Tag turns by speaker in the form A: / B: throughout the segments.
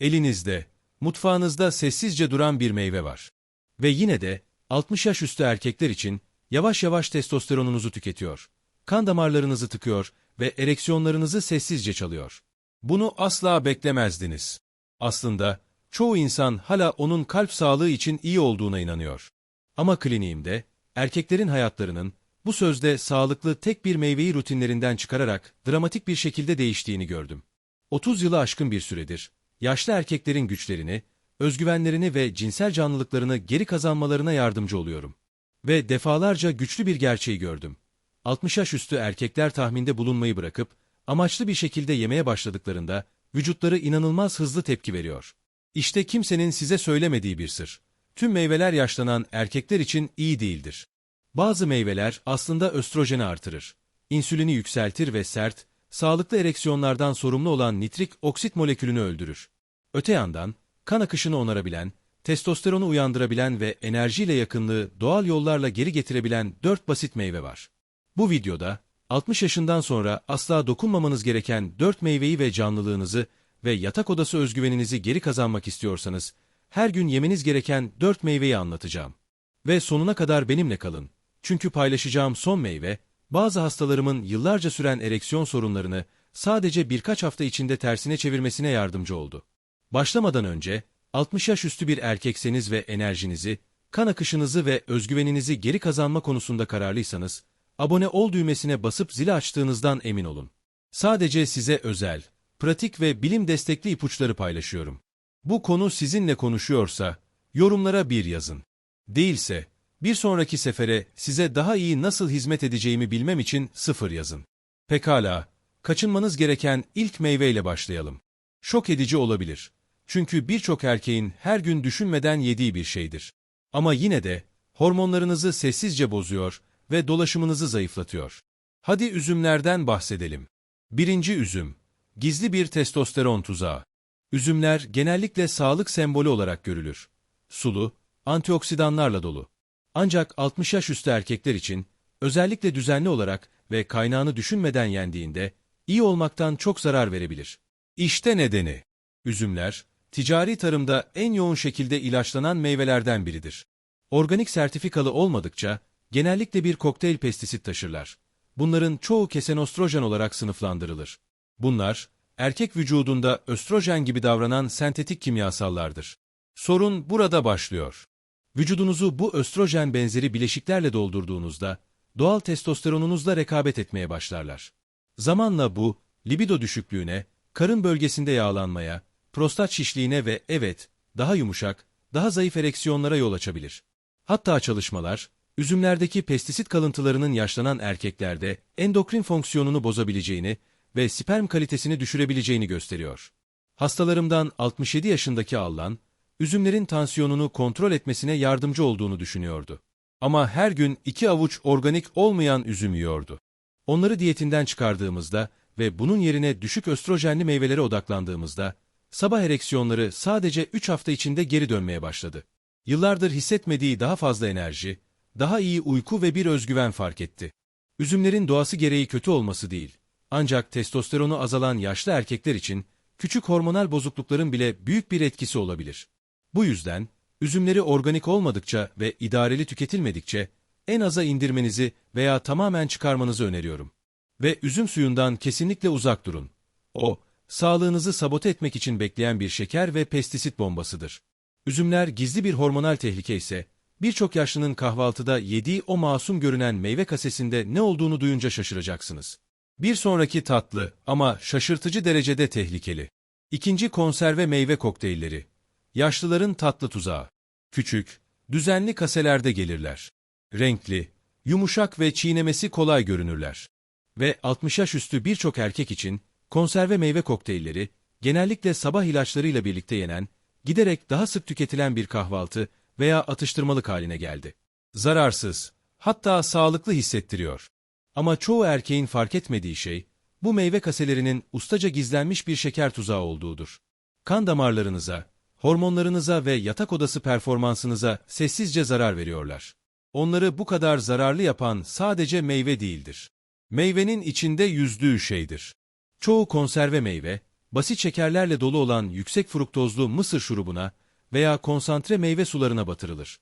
A: Elinizde, mutfağınızda sessizce duran bir meyve var. Ve yine de 60 yaş üstü erkekler için yavaş yavaş testosteronunuzu tüketiyor. Kan damarlarınızı tıkıyor ve ereksiyonlarınızı sessizce çalıyor. Bunu asla beklemezdiniz. Aslında çoğu insan hala onun kalp sağlığı için iyi olduğuna inanıyor. Ama kliniğimde erkeklerin hayatlarının bu sözde sağlıklı tek bir meyveyi rutinlerinden çıkararak dramatik bir şekilde değiştiğini gördüm. 30 yılı aşkın bir süredir yaşlı erkeklerin güçlerini, özgüvenlerini ve cinsel canlılıklarını geri kazanmalarına yardımcı oluyorum. Ve defalarca güçlü bir gerçeği gördüm. 60 yaş üstü erkekler tahminde bulunmayı bırakıp amaçlı bir şekilde yemeye başladıklarında vücutları inanılmaz hızlı tepki veriyor. İşte kimsenin size söylemediği bir sır. Tüm meyveler yaşlanan erkekler için iyi değildir. Bazı meyveler aslında östrojeni artırır. İnsülini yükseltir ve sert, sağlıklı ereksiyonlardan sorumlu olan nitrik oksit molekülünü öldürür. Öte yandan, kan akışını onarabilen, testosteronu uyandırabilen ve enerjiyle yakınlığı doğal yollarla geri getirebilen dört basit meyve var. Bu videoda, 60 yaşından sonra asla dokunmamanız gereken dört meyveyi ve canlılığınızı ve yatak odası özgüveninizi geri kazanmak istiyorsanız, her gün yemeniz gereken dört meyveyi anlatacağım. Ve sonuna kadar benimle kalın. Çünkü paylaşacağım son meyve, bazı hastalarımın yıllarca süren ereksiyon sorunlarını sadece birkaç hafta içinde tersine çevirmesine yardımcı oldu. Başlamadan önce, 60 yaş üstü bir erkekseniz ve enerjinizi, kan akışınızı ve özgüveninizi geri kazanma konusunda kararlıysanız, abone ol düğmesine basıp zili açtığınızdan emin olun. Sadece size özel, pratik ve bilim destekli ipuçları paylaşıyorum. Bu konu sizinle konuşuyorsa, yorumlara bir yazın. Değilse, bir sonraki sefere size daha iyi nasıl hizmet edeceğimi bilmem için sıfır yazın. Pekala, kaçınmanız gereken ilk meyveyle başlayalım. Şok edici olabilir. Çünkü birçok erkeğin her gün düşünmeden yediği bir şeydir. Ama yine de hormonlarınızı sessizce bozuyor ve dolaşımınızı zayıflatıyor. Hadi üzümlerden bahsedelim. Birinci üzüm, gizli bir testosteron tuzağı. Üzümler genellikle sağlık sembolü olarak görülür. Sulu, antioksidanlarla dolu. Ancak 60 yaş üstü erkekler için özellikle düzenli olarak ve kaynağını düşünmeden yendiğinde iyi olmaktan çok zarar verebilir. İşte nedeni. Üzümler, ticari tarımda en yoğun şekilde ilaçlanan meyvelerden biridir. Organik sertifikalı olmadıkça genellikle bir kokteyl pestisit taşırlar. Bunların çoğu kesenostrojen olarak sınıflandırılır. Bunlar, erkek vücudunda östrojen gibi davranan sentetik kimyasallardır. Sorun burada başlıyor. Vücudunuzu bu östrojen benzeri bileşiklerle doldurduğunuzda, doğal testosteronunuzla rekabet etmeye başlarlar. Zamanla bu, libido düşüklüğüne, karın bölgesinde yağlanmaya, prostat şişliğine ve evet, daha yumuşak, daha zayıf ereksiyonlara yol açabilir. Hatta çalışmalar, üzümlerdeki pestisit kalıntılarının yaşlanan erkeklerde endokrin fonksiyonunu bozabileceğini ve sperm kalitesini düşürebileceğini gösteriyor. Hastalarımdan 67 yaşındaki Allan, üzümlerin tansiyonunu kontrol etmesine yardımcı olduğunu düşünüyordu. Ama her gün iki avuç organik olmayan üzüm yiyordu. Onları diyetinden çıkardığımızda ve bunun yerine düşük östrojenli meyvelere odaklandığımızda, sabah ereksiyonları sadece 3 hafta içinde geri dönmeye başladı. Yıllardır hissetmediği daha fazla enerji, daha iyi uyku ve bir özgüven fark etti. Üzümlerin doğası gereği kötü olması değil, ancak testosteronu azalan yaşlı erkekler için küçük hormonal bozuklukların bile büyük bir etkisi olabilir. Bu yüzden, üzümleri organik olmadıkça ve idareli tüketilmedikçe en aza indirmenizi veya tamamen çıkarmanızı öneriyorum. Ve üzüm suyundan kesinlikle uzak durun. O, sağlığınızı sabote etmek için bekleyen bir şeker ve pestisit bombasıdır. Üzümler gizli bir hormonal tehlike ise, birçok yaşlının kahvaltıda yediği o masum görünen meyve kasesinde ne olduğunu duyunca şaşıracaksınız. Bir sonraki tatlı ama şaşırtıcı derecede tehlikeli. İkinci konserve meyve kokteylleri. Yaşlıların tatlı tuzağı. Küçük, düzenli kaselerde gelirler. Renkli, yumuşak ve çiğnemesi kolay görünürler. Ve 60 yaş üstü birçok erkek için konserve meyve kokteylleri genellikle sabah ilaçlarıyla birlikte yenen, giderek daha sık tüketilen bir kahvaltı veya atıştırmalık haline geldi. Zararsız, hatta sağlıklı hissettiriyor. Ama çoğu erkeğin fark etmediği şey, bu meyve kaselerinin ustaca gizlenmiş bir şeker tuzağı olduğudur. Kan damarlarınıza, hormonlarınıza ve yatak odası performansınıza sessizce zarar veriyorlar. Onları bu kadar zararlı yapan sadece meyve değildir. Meyvenin içinde yüzdüğü şeydir. Çoğu konserve meyve, basit şekerlerle dolu olan yüksek fruktozlu mısır şurubuna veya konsantre meyve sularına batırılır.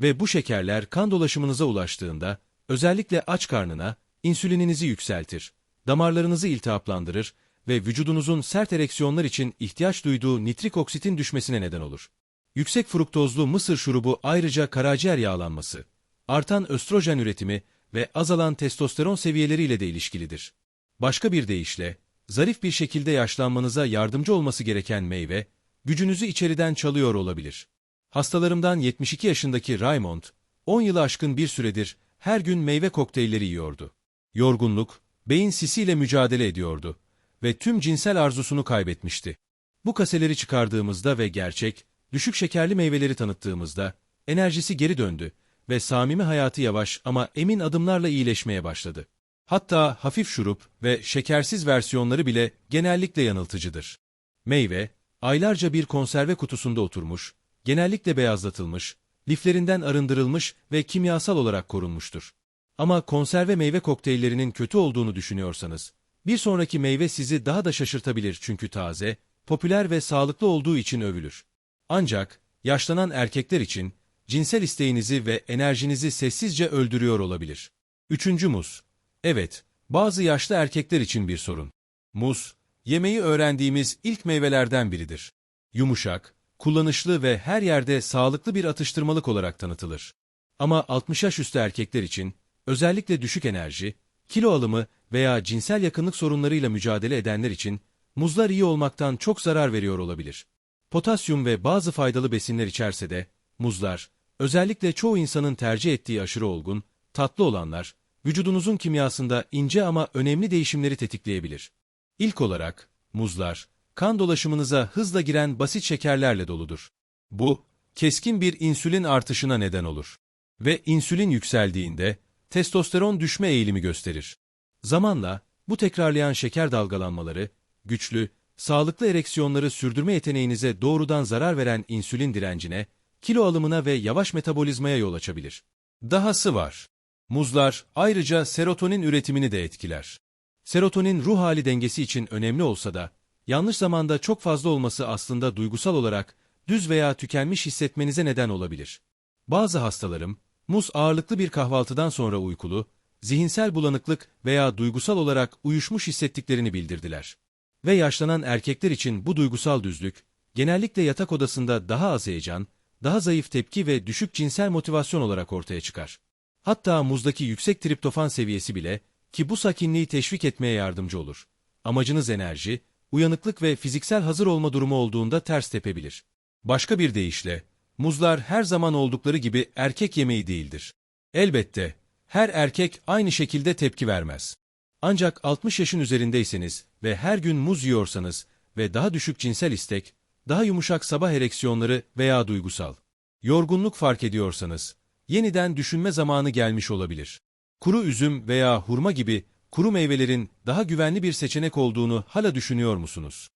A: Ve bu şekerler kan dolaşımınıza ulaştığında, özellikle aç karnına, insülininizi yükseltir, damarlarınızı iltihaplandırır ve vücudunuzun sert ereksiyonlar için ihtiyaç duyduğu nitrik oksitin düşmesine neden olur. Yüksek fruktozlu mısır şurubu ayrıca karaciğer yağlanması, artan östrojen üretimi ve azalan testosteron seviyeleriyle de ilişkilidir. Başka bir deyişle, zarif bir şekilde yaşlanmanıza yardımcı olması gereken meyve, gücünüzü içeriden çalıyor olabilir. Hastalarımdan 72 yaşındaki Raymond, 10 yılı aşkın bir süredir her gün meyve kokteylleri yiyordu. Yorgunluk, beyin sisiyle mücadele ediyordu ve tüm cinsel arzusunu kaybetmişti. Bu kaseleri çıkardığımızda ve gerçek, düşük şekerli meyveleri tanıttığımızda, enerjisi geri döndü ve samimi hayatı yavaş ama emin adımlarla iyileşmeye başladı. Hatta hafif şurup ve şekersiz versiyonları bile genellikle yanıltıcıdır. Meyve, aylarca bir konserve kutusunda oturmuş, genellikle beyazlatılmış, liflerinden arındırılmış ve kimyasal olarak korunmuştur. Ama konserve meyve kokteyllerinin kötü olduğunu düşünüyorsanız, bir sonraki meyve sizi daha da şaşırtabilir çünkü taze, popüler ve sağlıklı olduğu için övülür. Ancak, yaşlanan erkekler için, cinsel isteğinizi ve enerjinizi sessizce öldürüyor olabilir. Üçüncü muz. Evet, bazı yaşlı erkekler için bir sorun. Muz, yemeği öğrendiğimiz ilk meyvelerden biridir. Yumuşak, kullanışlı ve her yerde sağlıklı bir atıştırmalık olarak tanıtılır. Ama 60 yaş üstü erkekler için, özellikle düşük enerji, kilo alımı veya cinsel yakınlık sorunlarıyla mücadele edenler için, muzlar iyi olmaktan çok zarar veriyor olabilir. Potasyum ve bazı faydalı besinler içerse de, muzlar, özellikle çoğu insanın tercih ettiği aşırı olgun, tatlı olanlar, vücudunuzun kimyasında ince ama önemli değişimleri tetikleyebilir. İlk olarak, muzlar, kan dolaşımınıza hızla giren basit şekerlerle doludur. Bu, keskin bir insülin artışına neden olur. Ve insülin yükseldiğinde, testosteron düşme eğilimi gösterir. Zamanla, bu tekrarlayan şeker dalgalanmaları, güçlü, sağlıklı ereksiyonları sürdürme yeteneğinize doğrudan zarar veren insülin direncine, kilo alımına ve yavaş metabolizmaya yol açabilir. Dahası var. Muzlar ayrıca serotonin üretimini de etkiler. Serotonin ruh hali dengesi için önemli olsa da, yanlış zamanda çok fazla olması aslında duygusal olarak düz veya tükenmiş hissetmenize neden olabilir. Bazı hastalarım, muz ağırlıklı bir kahvaltıdan sonra uykulu, zihinsel bulanıklık veya duygusal olarak uyuşmuş hissettiklerini bildirdiler. Ve yaşlanan erkekler için bu duygusal düzlük, genellikle yatak odasında daha az heyecan, daha zayıf tepki ve düşük cinsel motivasyon olarak ortaya çıkar. Hatta muzdaki yüksek triptofan seviyesi bile, ki bu sakinliği teşvik etmeye yardımcı olur. Amacınız enerji, uyanıklık ve fiziksel hazır olma durumu olduğunda ters tepebilir. Başka bir deyişle, muzlar her zaman oldukları gibi erkek yemeği değildir. Elbette, her erkek aynı şekilde tepki vermez. Ancak 60 yaşın üzerindeyseniz ve her gün muz yiyorsanız ve daha düşük cinsel istek, daha yumuşak sabah ereksiyonları veya duygusal, yorgunluk fark ediyorsanız, yeniden düşünme zamanı gelmiş olabilir. Kuru üzüm veya hurma gibi kuru meyvelerin daha güvenli bir seçenek olduğunu hala düşünüyor musunuz?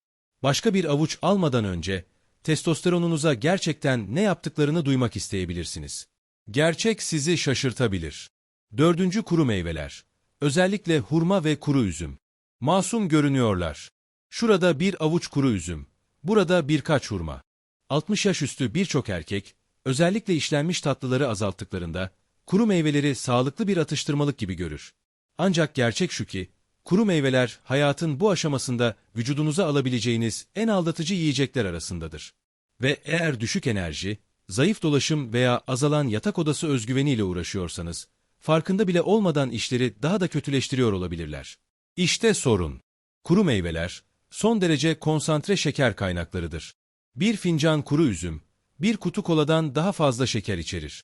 A: Başka bir avuç almadan önce, testosteronunuza gerçekten ne yaptıklarını duymak isteyebilirsiniz. Gerçek sizi şaşırtabilir. Dördüncü kuru meyveler. Özellikle hurma ve kuru üzüm. Masum görünüyorlar. Şurada bir avuç kuru üzüm. Burada birkaç hurma. 60 yaş üstü birçok erkek, özellikle işlenmiş tatlıları azalttıklarında, kuru meyveleri sağlıklı bir atıştırmalık gibi görür. Ancak gerçek şu ki, kuru meyveler hayatın bu aşamasında vücudunuza alabileceğiniz en aldatıcı yiyecekler arasındadır. Ve eğer düşük enerji, zayıf dolaşım veya azalan yatak odası özgüveniyle uğraşıyorsanız, farkında bile olmadan işleri daha da kötüleştiriyor olabilirler. İşte sorun. Kuru meyveler, son derece konsantre şeker kaynaklarıdır. Bir fincan kuru üzüm, bir kutu koladan daha fazla şeker içerir.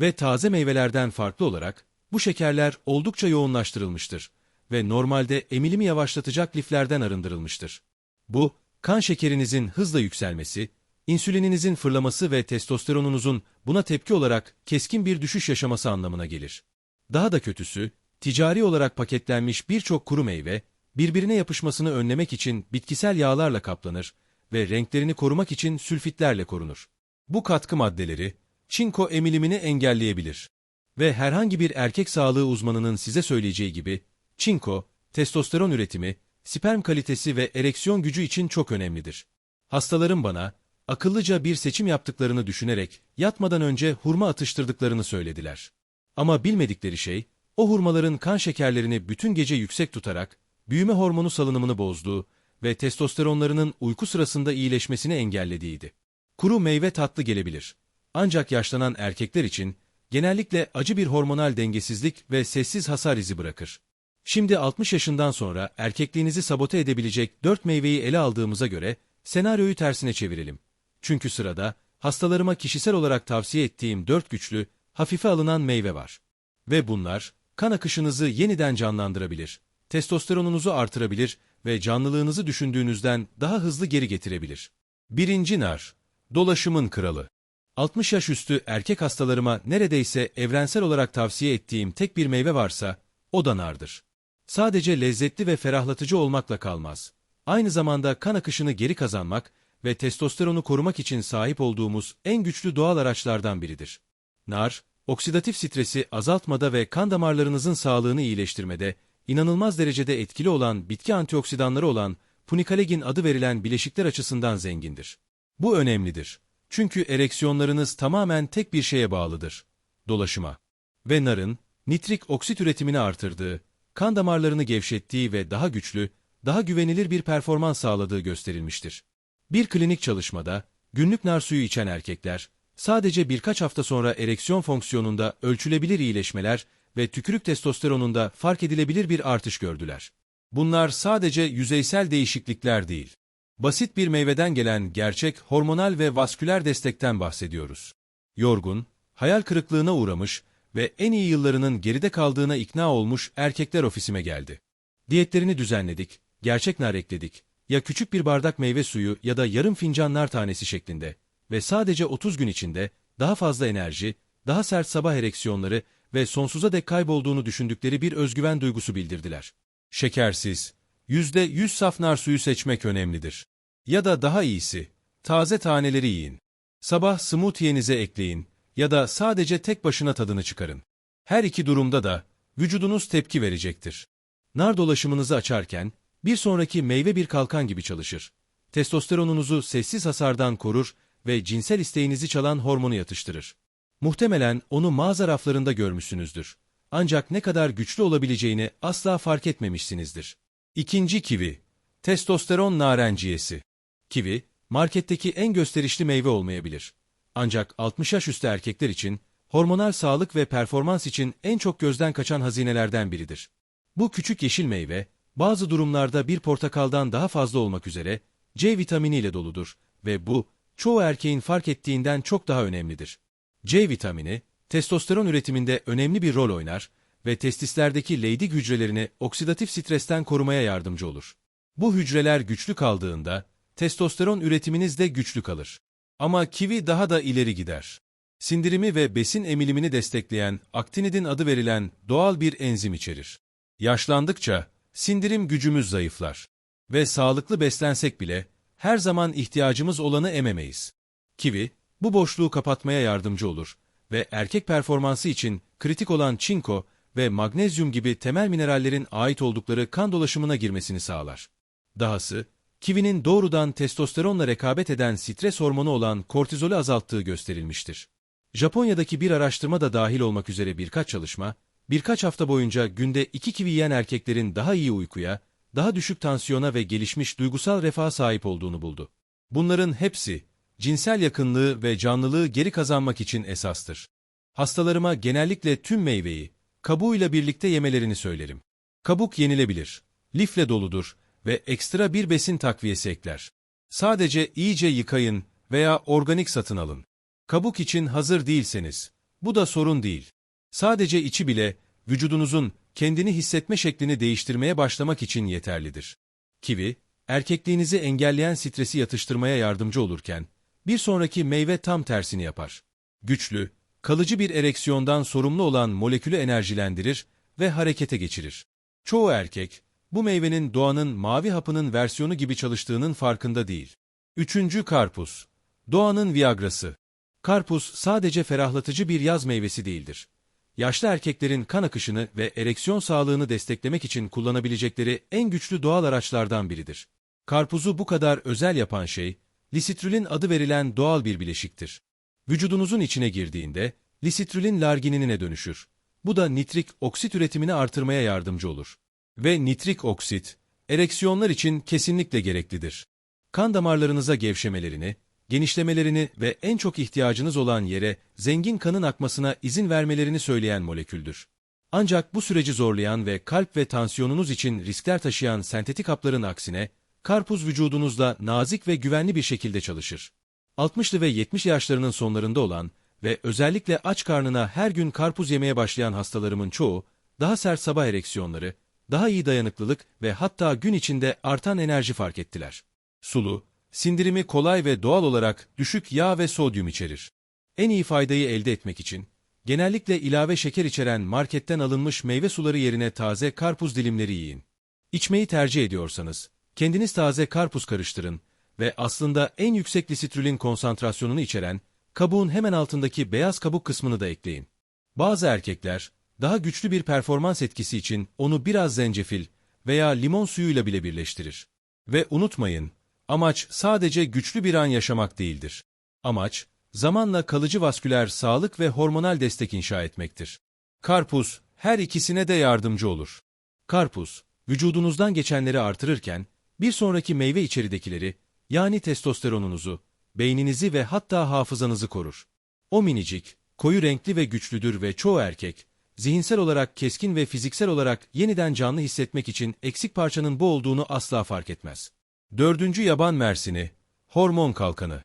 A: Ve taze meyvelerden farklı olarak, bu şekerler oldukça yoğunlaştırılmıştır ve normalde emilimi yavaşlatacak liflerden arındırılmıştır. Bu, kan şekerinizin hızla yükselmesi, insülininizin fırlaması ve testosteronunuzun buna tepki olarak keskin bir düşüş yaşaması anlamına gelir. Daha da kötüsü, ticari olarak paketlenmiş birçok kuru meyve, birbirine yapışmasını önlemek için bitkisel yağlarla kaplanır ve renklerini korumak için sülfitlerle korunur. Bu katkı maddeleri, çinko emilimini engelleyebilir. Ve herhangi bir erkek sağlığı uzmanının size söyleyeceği gibi, çinko, testosteron üretimi, sperm kalitesi ve ereksiyon gücü için çok önemlidir. Hastalarım bana, akıllıca bir seçim yaptıklarını düşünerek yatmadan önce hurma atıştırdıklarını söylediler. Ama bilmedikleri şey, o hurmaların kan şekerlerini bütün gece yüksek tutarak, büyüme hormonu salınımını bozduğu ve testosteronlarının uyku sırasında iyileşmesini engellediğiydi. Kuru meyve tatlı gelebilir. Ancak yaşlanan erkekler için genellikle acı bir hormonal dengesizlik ve sessiz hasar izi bırakır. Şimdi 60 yaşından sonra erkekliğinizi sabote edebilecek 4 meyveyi ele aldığımıza göre senaryoyu tersine çevirelim. Çünkü sırada hastalarıma kişisel olarak tavsiye ettiğim 4 güçlü, hafife alınan meyve var. Ve bunlar kan akışınızı yeniden canlandırabilir, testosteronunuzu artırabilir ve canlılığınızı düşündüğünüzden daha hızlı geri getirebilir. Birinci nar, dolaşımın kralı. 60 yaş üstü erkek hastalarıma neredeyse evrensel olarak tavsiye ettiğim tek bir meyve varsa o da nardır. Sadece lezzetli ve ferahlatıcı olmakla kalmaz. Aynı zamanda kan akışını geri kazanmak ve testosteronu korumak için sahip olduğumuz en güçlü doğal araçlardan biridir. Nar, oksidatif stresi azaltmada ve kan damarlarınızın sağlığını iyileştirmede inanılmaz derecede etkili olan bitki antioksidanları olan punikalegin adı verilen bileşikler açısından zengindir. Bu önemlidir. Çünkü ereksiyonlarınız tamamen tek bir şeye bağlıdır. Dolaşıma. Ve narın, nitrik oksit üretimini artırdığı, kan damarlarını gevşettiği ve daha güçlü, daha güvenilir bir performans sağladığı gösterilmiştir. Bir klinik çalışmada, günlük nar suyu içen erkekler, sadece birkaç hafta sonra ereksiyon fonksiyonunda ölçülebilir iyileşmeler ve tükürük testosteronunda fark edilebilir bir artış gördüler. Bunlar sadece yüzeysel değişiklikler değil. Basit bir meyveden gelen gerçek hormonal ve vasküler destekten bahsediyoruz. Yorgun, hayal kırıklığına uğramış ve en iyi yıllarının geride kaldığına ikna olmuş erkekler ofisime geldi. Diyetlerini düzenledik, gerçek nar ekledik, ya küçük bir bardak meyve suyu ya da yarım fincan nar tanesi şeklinde ve sadece 30 gün içinde daha fazla enerji, daha sert sabah ereksiyonları ve sonsuza dek kaybolduğunu düşündükleri bir özgüven duygusu bildirdiler. Şekersiz, yüzde yüz saf nar suyu seçmek önemlidir. Ya da daha iyisi, taze taneleri yiyin. Sabah smoothie'nize ekleyin ya da sadece tek başına tadını çıkarın. Her iki durumda da vücudunuz tepki verecektir. Nar dolaşımınızı açarken bir sonraki meyve bir kalkan gibi çalışır. Testosteronunuzu sessiz hasardan korur ve cinsel isteğinizi çalan hormonu yatıştırır. Muhtemelen onu mağaza raflarında görmüşsünüzdür. Ancak ne kadar güçlü olabileceğini asla fark etmemişsinizdir. İkinci kivi, testosteron narenciyesi. Kivi, marketteki en gösterişli meyve olmayabilir. Ancak 60 yaş üstü erkekler için, hormonal sağlık ve performans için en çok gözden kaçan hazinelerden biridir. Bu küçük yeşil meyve, bazı durumlarda bir portakaldan daha fazla olmak üzere C vitaminiyle doludur ve bu, çoğu erkeğin fark ettiğinden çok daha önemlidir. C vitamini, testosteron üretiminde önemli bir rol oynar ve testislerdeki Leydig hücrelerini oksidatif stresten korumaya yardımcı olur. Bu hücreler güçlü kaldığında, testosteron üretiminiz de güçlü kalır. Ama kivi daha da ileri gider. Sindirimi ve besin emilimini destekleyen aktinidin adı verilen doğal bir enzim içerir. Yaşlandıkça sindirim gücümüz zayıflar. Ve sağlıklı beslensek bile her zaman ihtiyacımız olanı ememeyiz. Kivi, bu boşluğu kapatmaya yardımcı olur ve erkek performansı için kritik olan çinko ve magnezyum gibi temel minerallerin ait oldukları kan dolaşımına girmesini sağlar. Dahası, kivinin doğrudan testosteronla rekabet eden stres hormonu olan kortizolü azalttığı gösterilmiştir. Japonya'daki bir araştırma da dahil olmak üzere birkaç çalışma, birkaç hafta boyunca günde iki kivi yiyen erkeklerin daha iyi uykuya, daha düşük tansiyona ve gelişmiş duygusal refaha sahip olduğunu buldu. Bunların hepsi, cinsel yakınlığı ve canlılığı geri kazanmak için esastır. Hastalarıma genellikle tüm meyveyi, kabuğuyla birlikte yemelerini söylerim. Kabuk yenilebilir, lifle doludur ve ekstra bir besin takviyesi ekler. Sadece iyice yıkayın veya organik satın alın. Kabuk için hazır değilseniz, bu da sorun değil. Sadece içi bile, vücudunuzun kendini hissetme şeklini değiştirmeye başlamak için yeterlidir. Kivi, erkekliğinizi engelleyen stresi yatıştırmaya yardımcı olurken, bir sonraki meyve tam tersini yapar. Güçlü, kalıcı bir ereksiyondan sorumlu olan molekülü enerjilendirir ve harekete geçirir. Çoğu erkek, bu meyvenin doğanın mavi hapının versiyonu gibi çalıştığının farkında değil. Üçüncü karpuz. Doğanın Viagrası. Karpuz sadece ferahlatıcı bir yaz meyvesi değildir. yaşlı erkeklerin kan akışını ve ereksiyon sağlığını desteklemek için kullanabilecekleri en güçlü doğal araçlardan biridir. Karpuzu bu kadar özel yapan şey, lisitrülin adı verilen doğal bir bileşiktir. Vücudunuzun içine girdiğinde, lisitrülin largininine dönüşür. Bu da nitrik oksit üretimini artırmaya yardımcı olur. Ve nitrik oksit, ereksiyonlar için kesinlikle gereklidir. Kan damarlarınıza gevşemelerini, genişlemelerini ve en çok ihtiyacınız olan yere zengin kanın akmasına izin vermelerini söyleyen moleküldür. Ancak bu süreci zorlayan ve kalp ve tansiyonunuz için riskler taşıyan sentetik hapların aksine, karpuz vücudunuzda nazik ve güvenli bir şekilde çalışır. 60'lı ve 70 yaşlarının sonlarında olan ve özellikle aç karnına her gün karpuz yemeye başlayan hastalarımın çoğu, daha sert sabah ereksiyonları, daha iyi dayanıklılık ve hatta gün içinde artan enerji fark ettiler. Sulu, sindirimi kolay ve doğal olarak düşük yağ ve sodyum içerir. En iyi faydayı elde etmek için, genellikle ilave şeker içeren marketten alınmış meyve suları yerine taze karpuz dilimleri yiyin. İçmeyi tercih ediyorsanız, kendiniz taze karpuz karıştırın ve aslında en yüksek lisitrülin konsantrasyonunu içeren, kabuğun hemen altındaki beyaz kabuk kısmını da ekleyin. Bazı erkekler, daha güçlü bir performans etkisi için onu biraz zencefil veya limon suyuyla bile birleştirir. Ve unutmayın, amaç sadece güçlü bir an yaşamak değildir. Amaç, zamanla kalıcı vasküler sağlık ve hormonal destek inşa etmektir. Karpuz, her ikisine de yardımcı olur. Karpuz, vücudunuzdan geçenleri artırırken, bir sonraki meyve içeridekileri, yani testosteronunuzu, beyninizi ve hatta hafızanızı korur. O minicik, koyu renkli ve güçlüdür ve çoğu erkek, zihinsel olarak keskin ve fiziksel olarak yeniden canlı hissetmek için eksik parçanın bu olduğunu asla fark etmez. Dördüncü yaban mersini, hormon kalkanı.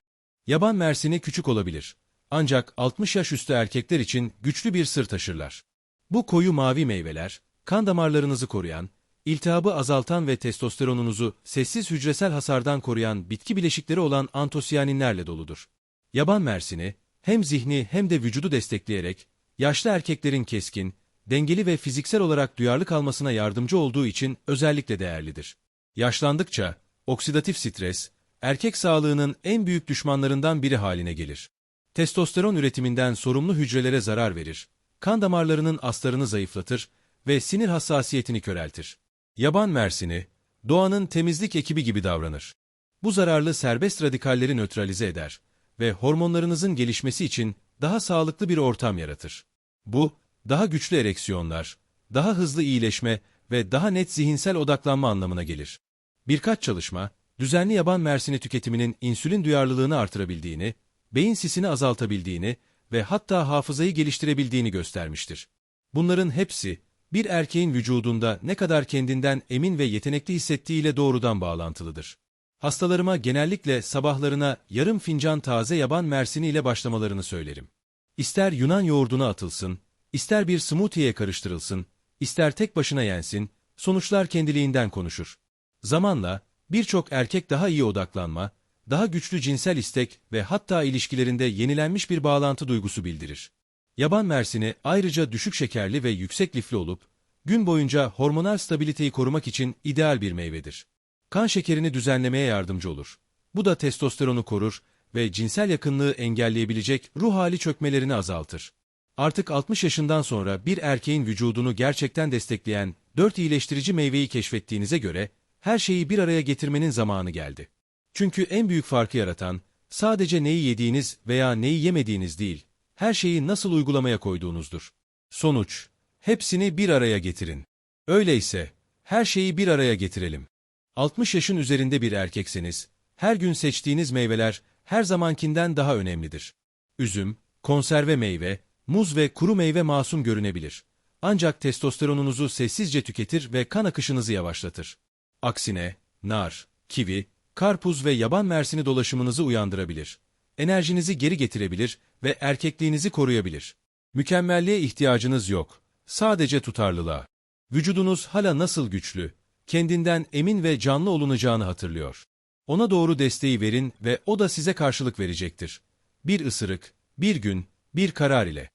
A: Yaban mersini küçük olabilir. Ancak 60 yaş üstü erkekler için güçlü bir sır taşırlar. Bu koyu mavi meyveler, kan damarlarınızı koruyan, iltihabı azaltan ve testosteronunuzu sessiz hücresel hasardan koruyan bitki bileşikleri olan antosiyaninlerle doludur. Yaban mersini, hem zihni hem de vücudu destekleyerek, yaşlı erkeklerin keskin, dengeli ve fiziksel olarak duyarlı kalmasına yardımcı olduğu için özellikle değerlidir. Yaşlandıkça, oksidatif stres, erkek sağlığının en büyük düşmanlarından biri haline gelir. Testosteron üretiminden sorumlu hücrelere zarar verir, kan damarlarının astarını zayıflatır ve sinir hassasiyetini köreltir. Yaban mersini, doğanın temizlik ekibi gibi davranır. Bu zararlı serbest radikalleri nötralize eder ve hormonlarınızın gelişmesi için daha sağlıklı bir ortam yaratır. Bu, daha güçlü ereksiyonlar, daha hızlı iyileşme ve daha net zihinsel odaklanma anlamına gelir. Birkaç çalışma, düzenli yaban mersini tüketiminin insülin duyarlılığını artırabildiğini, beyin sisini azaltabildiğini ve hatta hafızayı geliştirebildiğini göstermiştir. Bunların hepsi, bir erkeğin vücudunda ne kadar kendinden emin ve yetenekli hissettiğiyle doğrudan bağlantılıdır. Hastalarıma genellikle sabahlarına yarım fincan taze yaban mersini ile başlamalarını söylerim. İster Yunan yoğurduna atılsın, ister bir smoothie'ye karıştırılsın, ister tek başına yensin, sonuçlar kendiliğinden konuşur. Zamanla, birçok erkek daha iyi odaklanma, daha güçlü cinsel istek ve hatta ilişkilerinde yenilenmiş bir bağlantı duygusu bildirir. Yaban mersini ayrıca düşük şekerli ve yüksek lifli olup, gün boyunca hormonal stabiliteyi korumak için ideal bir meyvedir. Kan şekerini düzenlemeye yardımcı olur. Bu da testosteronu korur ve cinsel yakınlığı engelleyebilecek ruh hali çökmelerini azaltır. Artık 60 yaşından sonra bir erkeğin vücudunu gerçekten destekleyen 4 iyileştirici meyveyi keşfettiğinize göre her şeyi bir araya getirmenin zamanı geldi. Çünkü en büyük farkı yaratan sadece neyi yediğiniz veya neyi yemediğiniz değil, her şeyi nasıl uygulamaya koyduğunuzdur. Sonuç, hepsini bir araya getirin. Öyleyse, her şeyi bir araya getirelim. 60 yaşın üzerinde bir erkekseniz, her gün seçtiğiniz meyveler her zamankinden daha önemlidir. Üzüm, konserve meyve, muz ve kuru meyve masum görünebilir. Ancak testosteronunuzu sessizce tüketir ve kan akışınızı yavaşlatır. Aksine, nar, kivi, karpuz ve yaban mersini dolaşımınızı uyandırabilir. Enerjinizi geri getirebilir ve erkekliğinizi koruyabilir. Mükemmelliğe ihtiyacınız yok. Sadece tutarlılığa. Vücudunuz hala nasıl güçlü, kendinden emin ve canlı olunacağını hatırlıyor. Ona doğru desteği verin ve o da size karşılık verecektir. Bir ısırık, bir gün, bir karar ile.